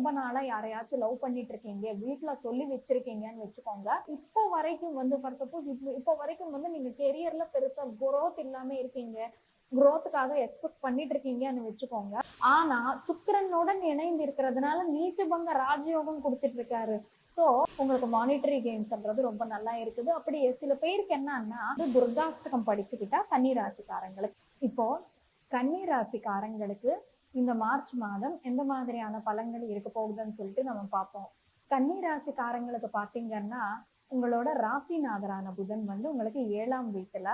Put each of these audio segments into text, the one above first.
ரொம்ப நாளா யாரையாச்சும் லவ் பண்ணிட்டு இருக்கீங்க வீட்டுல சொல்லி வச்சிருக்கீங்கன்னு வச்சுக்கோங்க. இப்போ வரைக்கும் வந்து ஃபார் சப்போஸ் இப்போ இப்போ வரைக்கும் வந்து நீங்க கெரியர்ல பெருசா குரோத் இல்லாம இருக்கீங்க. குரோத்துக்காக எக்ஸ்பெக்ட் பண்ணிட்டு இருக்கீங்கன்னு வச்சுக்கோங்க. ஆனா சுக்கரனுடன் இணைந்து இருக்கிறதுனால நீச்சபங்க ராஜயோகம் கொடுத்துட்டு இருக்காரு சோ உங்களுக்கு மானிட்டரி கேம்ஸ்ன்றது ரொம்ப நல்லா இருக்குது. அப்படி சில பேருக்கு என்னன்னா அது துர்காஷ்டகம் படிச்சுக்கிட்டா கன்னி ராசிக்காரங்களுக்கு இப்போ கன்னி ராசிக்காரங்களுக்கு இந்த மார்ச் மாதம் எந்த மாதிரியான பலன்கள் இருக்க போகுதுன்னு சொல்லிட்டு நம்ம பார்ப்போம். கன்னி ராசிக்காரங்களுக்கு பாத்தீங்கன்னா உங்களோட ராசிநாதரான புதன் வந்து உங்களுக்கு ஏழாம் வீட்டுல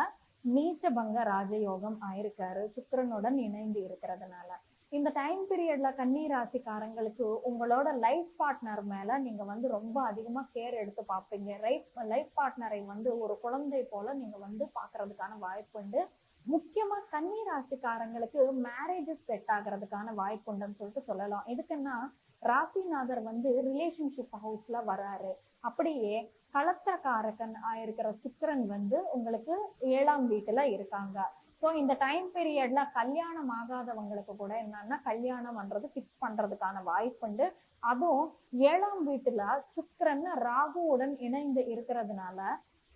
நீச்சபங்க ராஜயோகம் ஆயிருக்காரு. சுக்கரனுடன் இணைந்து இருக்கிறதுனால. இந்த டைம் பீரியட்ல கன்னி ராசிக்காரங்களுக்கு உங்களோட லைஃப் பார்ட்னர் மேல நீங்க வந்து ரொம்ப அதிகமா கேர் எடுத்து பார்ப்பீங்க. லைஃப் லைஃப் பார்ட்னரை வந்து ஒரு குழந்தை போல நீங்க வந்து பாக்குறதுக்கான வாய்ப்பு உண்டு. முக்கியமா கன்னி ராசிக்காரங்களுக்கு மேரேஜஸ் செட் ஆகிறதுக்கான வாய்ப்பு உண்டுன்னு சொல்லிட்டு சொல்லலாம். எதுக்குன்னா ராசிநாதர் வந்து ரிலேஷன்ஷிப் ஹவுஸ்ல வராரு. அப்படியே கலத்திரக்காரகன் ஆயிருக்கிற சுக்கரன் வந்து உங்களுக்கு ஏழாம் வீட்டுல இருக்காங்க. ஸோ இந்த டைம் பீரியட்ல கல்யாணம் ஆகாதவங்களுக்கு கூட என்னன்னா கல்யாணம்ன்றது ஃபிக்ஸ் பண்றதுக்கான வாய்ப்புண்டு. அதுவும் ஏழாம் வீட்டுல சுக்கரன் ராகுவுடன் இணைந்து இருக்கிறதுனால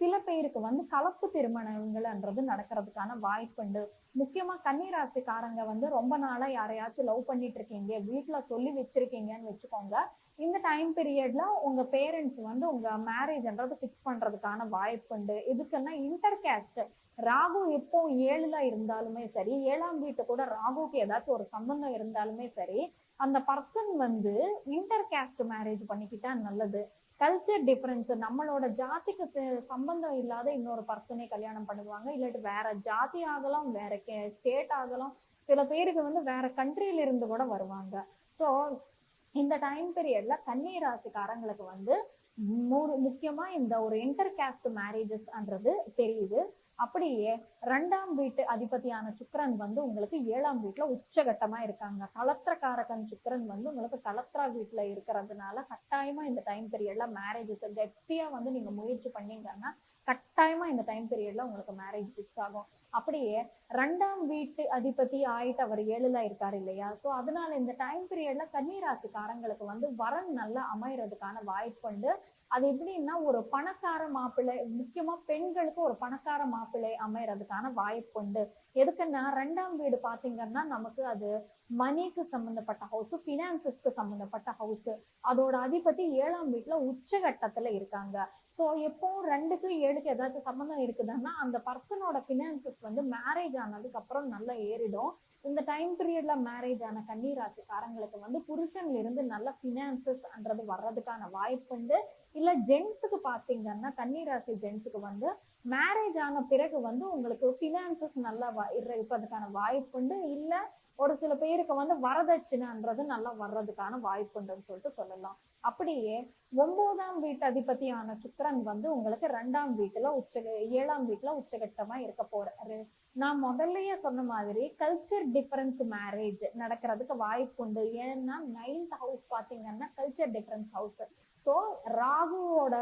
சில பேருக்கு வந்து கலப்பு திருமணங்கள்ன்றது நடக்கிறதுக்கான வாய்ப்புண்டு முக்கியமா கன்னிராசிக்காரங்க வந்து ரொம்ப நாளா யாரையாச்சும் லவ் பண்ணிட்டு இருக்கீங்க வீட்டுல சொல்லி வச்சிருக்கீங்கன்னு வச்சுக்கோங்க. இந்த டைம் பீரியட்ல உங்க பேரண்ட்ஸ் வந்து உங்க மேரேஜ்ன்றது ஃபிக்ஸ் பண்றதுக்கான வாய்ப்புண்டு எதுக்குன்னா இதுக்குன்னா இன்டர் கேஸ்ட் ராகு எப்போ ஏழுல இருந்தாலுமே சரி ஏழாம் வீட்டு கூட ராகுக்கு ஏதாச்சும் ஒரு சம்பந்தம் இருந்தாலுமே சரி அந்த பர்சன் வந்து இன்டர் கேஸ்ட் மேரேஜ் பண்ணிக்கிட்டா நல்லது. கல்ச்சர் டிஃபரன்ஸ் நம்மளோட ஜாதிக்கு சம்பந்தம் இல்லாத இன்னொரு பர்சனே கல்யாணம் பண்ணுவாங்க. இல்லாட்டி வேற ஜாதி ஆகலாம் வேற ஸ்டேட் ஆகலாம். சில பேருக்கு வந்து வேற கண்ட்ரியில இருந்து கூட வருவாங்க. ஸோ இந்த டைம் பீரியட்ல கன்னி ராசிக்காரங்களுக்கு வந்து முக்கியமா இந்த ஒரு இன்டர் கேஸ்ட் மேரேஜஸ்ன்றது தெரியுது. அப்படியே ரெண்டாம் வீட்டு அதிபதியான சுக்கரன் வந்து உங்களுக்கு ஏழாம் வீட்டுல உச்சகட்டமா இருக்காங்க. கலத்திரக்காரகன் சுக்கரன் வந்து உங்களுக்கு கலத்திரா வீட்டுல இருக்கிறதுனால கட்டாயமா இந்த டைம் பீரியட்ல மேரேஜஸ் கெட்டியா வந்து நீங்க முயற்சி பண்ணீங்கன்னா கட்டாயமா இந்த டைம் பீரியட்ல உங்களுக்கு மேரேஜ் ஃபிக்ஸ் ஆகும். அப்படியே ரெண்டாம் வீட்டு அதிபதி ஆயிட்டு அவர் ஏழுல இருக்காரு இல்லையா? சோ அதனால இந்த டைம் பீரியட்ல கன்னிராசிக்காரங்களுக்கு வந்து வரன் நல்லா அமையறதுக்கான வாய்ப்பு உண்டு. அது எப்படின்னா ஒரு பணக்கார மாப்பிள்ளை முக்கியமா பெண்களுக்கு ஒரு பணக்கார மாப்பிள்ளை அமையறதுக்கான வாய்ப்பு உண்டு. எதுக்குன்னா ரெண்டாம் வீடு பாத்தீங்கன்னா நமக்கு அது மணிக்கு சம்பந்தப்பட்ட ஹவுஸ் பினான்சஸ்க்கு சம்பந்தப்பட்ட ஹவுஸ் அதோட அதிபதி ஏழாம் வீட்டுல உச்சகட்டத்துல இருக்காங்க. ஸோ எப்போ ரெண்டுக்கும் ஏழுக்கு ஏதாச்சும் சம்மந்தம் இருக்குதுன்னா அந்த பர்சனோட பினான்சஸ் வந்து மேரேஜ் ஆனதுக்கு அப்புறம் நல்லா ஏறிடும். இந்த டைம் பீரியட்ல மேரேஜ் ஆன கன்னிராசிக்காரங்களுக்கு வந்து புருஷன்ல இருந்து நல்ல பினான்சஸ்ன்றது வர்றதுக்கான வாய்ப்பு உண்டு. இல்ல ஜென்ஸுக்கு பாத்தீங்கன்னா கன்னிராசி ஜென்ஸுக்கு வந்து மேரேஜ் ஆன பிறகு வந்து உங்களுக்கு பினான்சஸ் நல்லா வ- இருப்பதுக்கான வாய்ப்பு உண்டு. இல்ல ஒரு சில பேருக்கு வந்து வரதட்சணைன்றது நல்லா வர்றதுக்கான வாய்ப்பு உண்டுன்னு சொல்லிட்டு சொல்லலாம். அப்படியே ஒன்பதாம் வீட்டு அதிபதியான சுக்கரன் வந்து உங்களுக்கு ரெண்டாம் வீட்டுல உச்ச ஏழாம் வீட்டுல உச்சகட்டமா இருக்க போறாரு. நான் முதல்லயே சொன்ன மாதிரி கல்ச்சர் டிஃபரன்ஸ் மேரேஜ் நடக்கிறதுக்கு வாய்ப்பு உண்டு. ஏன்னா நைன்த் ஹவுஸ் பாத்தீங்கன்னா கல்ச்சர் டிஃபரன்ஸ் ஹவுஸ் ஸோ ராகுவோட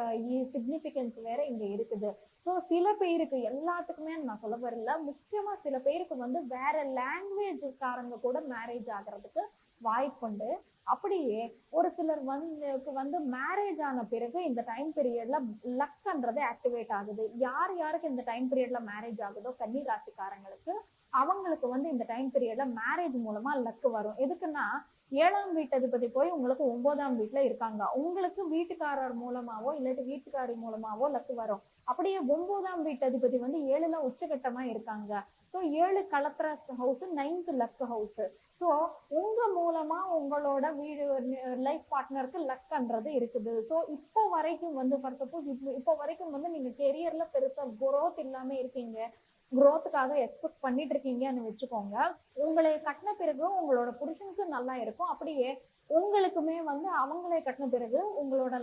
சிக்னிஃபிகன்ஸ் வேற இங்க இருக்குது. ஸோ சில பேருக்கு எல்லாத்துக்குமே நான் சொல்ல வரல முக்கியமா சில பேருக்கு வந்து வேற லாங்குவேஜ்காரங்க கூட மேரேஜ் ஆகிறதுக்கு வாய்ப்புண்டு அப்படியே ஒரு சிலர் வந்து வந்து மேரேஜ் ஆன பிறகு இந்த டைம் பீரியட்ல லக்ன்றது ஆக்டிவேட் ஆகுது. யார் யாருக்கு இந்த டைம் பீரியட்ல மேரேஜ் ஆகுதோ கன்னி ராசிக்காரங்களுக்கு அவங்களுக்கு வந்து இந்த டைம் பீரியட்ல மேரேஜ் மூலமா லக்கு வரும். எதுக்குன்னா ஏழாம் வீட்டதிபதி போய் உங்களுக்கு ஒன்பதாம் வீட்டுல இருக்காங்க. உங்களுக்கு வீட்டுக்காரர் மூலமாவோ இல்லாட்டி வீட்டுக்காரி மூலமாவோ லக்கு வரும். அப்படியே ஒன்பதாம் வீட்டதிபதி வந்து ஏழுல உச்சகட்டமா இருக்காங்க. ஸோ ஏழு கலத்திர house ninth luck house so உங்க மூலமா உங்களோட வீடு லைஃப் பார்ட்னருக்கு லக்ன்றது இருக்குது. ஸோ இப்போ வரைக்கும் வந்து ஃபார் சப்போஸ் இப்போ வரைக்கும் வந்து நீங்க கெரியர்ல பெருசா குரோத் இல்லாம இருக்கீங்க. குரோத்துக்காக எக்ஸ்பெக்ட் பண்ணிட்டு இருக்கீங்கன்னு வச்சுக்கோங்க. உங்களை கட்டின பிறகு உங்களோட புருஷனுக்கு நல்லா இருக்கும். அப்படியே உங்களுக்குமே வந்து அவங்களை கட்டின பிறகு உங்களோட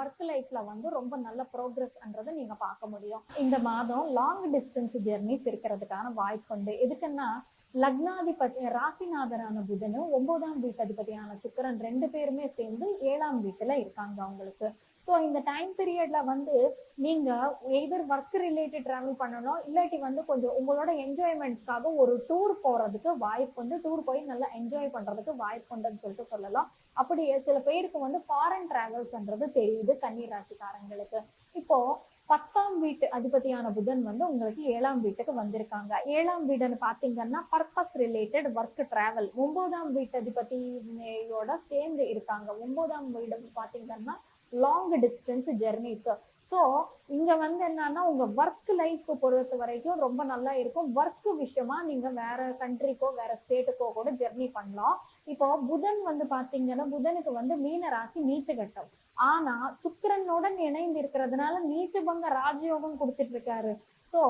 ஒர்க் லைஃப்ல வந்து ரொம்ப நல்ல ப்ரோக்ரஸ்ன்றதை நீங்க பார்க்க முடியும். இந்த மாதம் லாங் டிஸ்டன்ஸ் ஜெர்னிஸ் இருக்கிறதுக்கான வாய்ப்பு உண்டு. எதுக்குன்னா லக்னாதிபதி ராசிநாதரான புதனும் ஒன்பதாம் வீட்டு அதிபதியான சுக்கரன் ரெண்டு பேருமே சேர்ந்து ஏழாம் வீட்டுல இருக்காங்க அவங்களுக்கு. ஸோ இந்த டைம் பீரியட்ல வந்து நீங்க எதர் ஒர்க் ரிலேட்டட் டிராவல் பண்ணணும் இல்லாட்டி வந்து கொஞ்சம் உங்களோட என்ஜாய்மெண்ட்ஸ்க்காக ஒரு டூர் போறதுக்கு வாய்ப்பு வந்து டூர் போய் நல்லா என்ஜாய் பண்றதுக்கு வாய்ப்பு உண்டுன்னு சொல்லிட்டு சொல்லலாம். அப்படியே சில பேருக்கு வந்து ஃபாரின் டிராவல்ஸ்ன்றது தெரியுது கன்னி ராசிக்காரங்களுக்கு. இப்போ பத்தாம் வீட்டு அதிபதியான புதன் வந்து உங்களுக்கு ஏழாம் வீட்டுக்கு வந்திருக்காங்க. ஏழாம் வீடுன்னு பாத்தீங்கன்னா பர்பஸ் ரிலேட்டட் ஒர்க் டிராவல் ஒன்பதாம் வீட்டு அதிபதியோட சேர்ந்து இருக்காங்க. ஒன்பதாம் வீடு பாத்தீங்கன்னா லாங் டிஸ்டன்ஸ் ஜெர்னிஸ் ஸோ இங்க வந்து என்னன்னா உங்க ஒர்க் லைஃப் பொறுத்த வரைக்கும் ரொம்ப நல்லா இருக்கும். ஒர்க் விஷயமா நீங்க வேற கண்ட்ரிக்கோ வேற ஸ்டேட்டுக்கோ கூட ஜெர்னி பண்ணலாம். இப்போ புதன் வந்து பாத்தீங்கன்னா புதனுக்கு வந்து மீன ராசி நீச்சகட்டம் ஆனா சுக்கரனுடன் இணைந்து இருக்கிறதுனால நீச்சபங்க ராஜயோகம் கொடுத்துட்டு இருக்காரு. ஸோ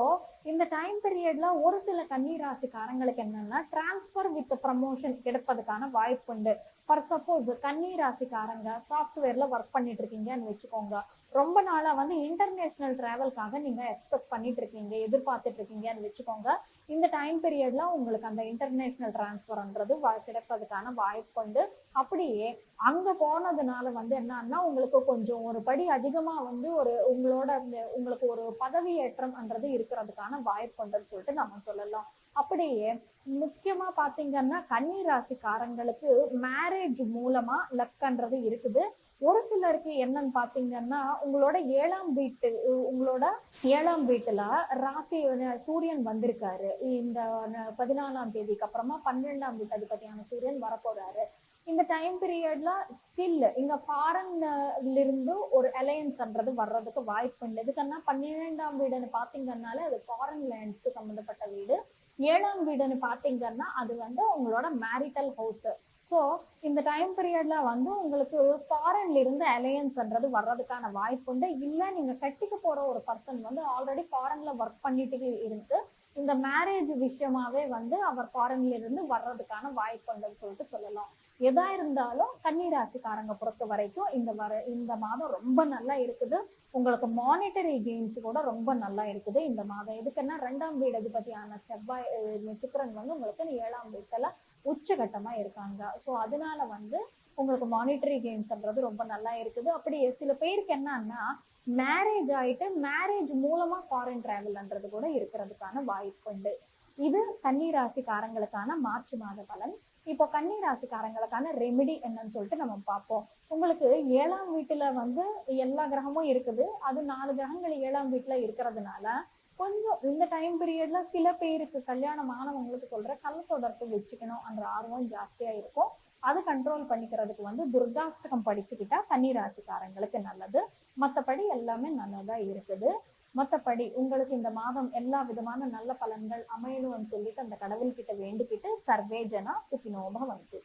இந்த டைம் பீரியட்ல ஒரு சில கன்னி ராசிக்காரங்களுக்கு என்னன்னா டிரான்ஸ்பர் வித் ப்ரமோஷன் கிடைப்பதுக்கான வாய்ப்பு உண்டு. ஃபார் சப்போஸ் கன்னி ராசிக்காரங்க சாஃப்ட்வேர்ல ஒர்க் பண்ணிட்டு இருக்கீங்கன்னு வச்சுக்கோங்க. ரொம்ப நாளா வந்து இன்டர்நேஷனல் டிராவல்காக நீங்க எக்ஸ்பெக்ட் பண்ணிட்டு இருக்கீங்க எதிர்பார்த்துட்டு இருக்கீங்கன்னு வச்சுக்கோங்க. இந்த டைம் பீரியட்ல உங்களுக்கு அந்த இன்டர்நேஷனல் டிரான்ஸ்பர்ன்றது கிடைப்பதுக்கான வாய்ப்பு உண்டு. அப்படியே அங்க போனதுனால வந்து என்னன்னா உங்களுக்கு கொஞ்சம் ஒரு படி அதிகமா வந்து ஒரு உங்களோட அந்த உங்களுக்கு ஒரு பதவியேற்றம்ன்றது இருக்கிறதுக்கான வாய்ப்பு உண்டுன்னு சொல்லிட்டு நம்ம சொல்லலாம். அப்படியே முக்கியமா பாத்தீங்கன்னா கன்னி ராசிக்காரங்களுக்கு மேரேஜ் மூலமா லக்ன்றது இருக்குது. ஒரு இருக்கு என்னன்னு பாத்தீங்கன்னா உங்களோட ஏழாம் வீட்டு உங்களோட ஏழாம் வீட்டுல ராசி சூரியன் வந்திருக்காரு. இந்த பதினாலாம் தேதிக்கு அப்புறமா பன்னிரெண்டாம் வீட்டு அதிபதியான சூரியன் வரப்போறாரு. இந்த டைம் பீரியட்ல ஸ்டில் இங்க ஃபாரின்ல இருந்து ஒரு அலையன்ஸ்ன்றது வர்றதுக்கு வாய்ப்பு இல்லை. இதுக்கன்னா பன்னிரெண்டாம் வீடுன்னு பாத்தீங்கன்னாலே அது ஃபாரின் லேண்ட்ஸ்க்கு சம்மந்தப்பட்ட வீடு. ஏழாம் வீடுன்னு பாத்தீங்கன்னா அது வந்து உங்களோட மேரிட்டல் ஹவுஸ் ஸோ இந்த டைம் பீரியட்ல வந்து உங்களுக்கு ஃபாரின்ல இருந்து அலையன்ஸ்ன்றது வர்றதுக்கான வாய்ப்பு உண்டு. இல்லை நீங்க கட்டிக்க போற ஒரு பர்சன் வந்து ஆல்ரெடி ஃபாரின்ல ஒர்க் பண்ணிட்டு இருக்கு இந்த மேரேஜ் விஷயமாவே வந்து அவர் ஃபாரின்ல இருந்து வர்றதுக்கான வாய்ப்பு உண்டுன்னு சொல்லிட்டு சொல்லலாம். எதா இருந்தாலும் கன்னிராசிக்காரங்க பொறுத்த வரைக்கும் இந்த வர இந்த மாதம் ரொம்ப நல்லா இருக்குது. உங்களுக்கு மானிட்டரி கெயின்ஸ் கூட ரொம்ப நல்லா இருக்குது இந்த மாதம். எதுக்குன்னா ரெண்டாம் வீடு அதிபதியான செவ்வாய் சுக்கரன் வந்து உங்களுக்கு ஏழாம் வீட்டுல உச்சகட்டமா இருக்காங்க. ஸோ அதனால வந்து உங்களுக்கு மானிட்டரி கெயின்ஸ்ன்றது ரொம்ப நல்லா இருக்குது. அப்படி சில பேருக்கு என்னன்னா மேரேஜ் ஆயிட்டு மேரேஜ் மூலமா ஃபாரின் டிராவல்ன்றது கூட இருக்கிறதுக்கான வாய்ப்பு உண்டு. இது கன்னி ராசிக்காரங்களுக்கான மார்ச் மாத பலன். இப்போ கன்னி ராசிக்காரங்களுக்கான ரெமெடி என்னன்னு சொல்லிட்டு நம்ம பார்ப்போம். உங்களுக்கு ஏழாம் வீட்டுல வந்து எல்லா கிரகமும் இருக்குது. அது நாலு கிரகங்கள் ஏழாம் வீட்டுல இருக்கிறதுனால கொஞ்சம் இந்த டைம் பீரியட்ல சில பேருக்கு கல்யாணம் ஆனவங்களுக்கு சொல்ற கள்ள தொடர்பு வச்சுக்கணும் என்ற ஆர்வம் ஜாஸ்தியா இருக்கும். அதை கண்ட்ரோல் பண்ணிக்கிறதுக்கு வந்து துர்காஷ்டகம் படிச்சுக்கிட்டா கன்னி ராசிக்காரங்களுக்கு நல்லது. மற்றபடி எல்லாமே நல்லதா இருக்குது. மற்றபடி உங்களுக்கு இந்த மாதம் எல்லா விதமான நல்ல பலன்கள் அமையணும்னு சொல்லிட்டு அந்த கடவுள்கிட்ட வேண்டிக்கிட்டு சர்வேஜனா ஜனா வந்து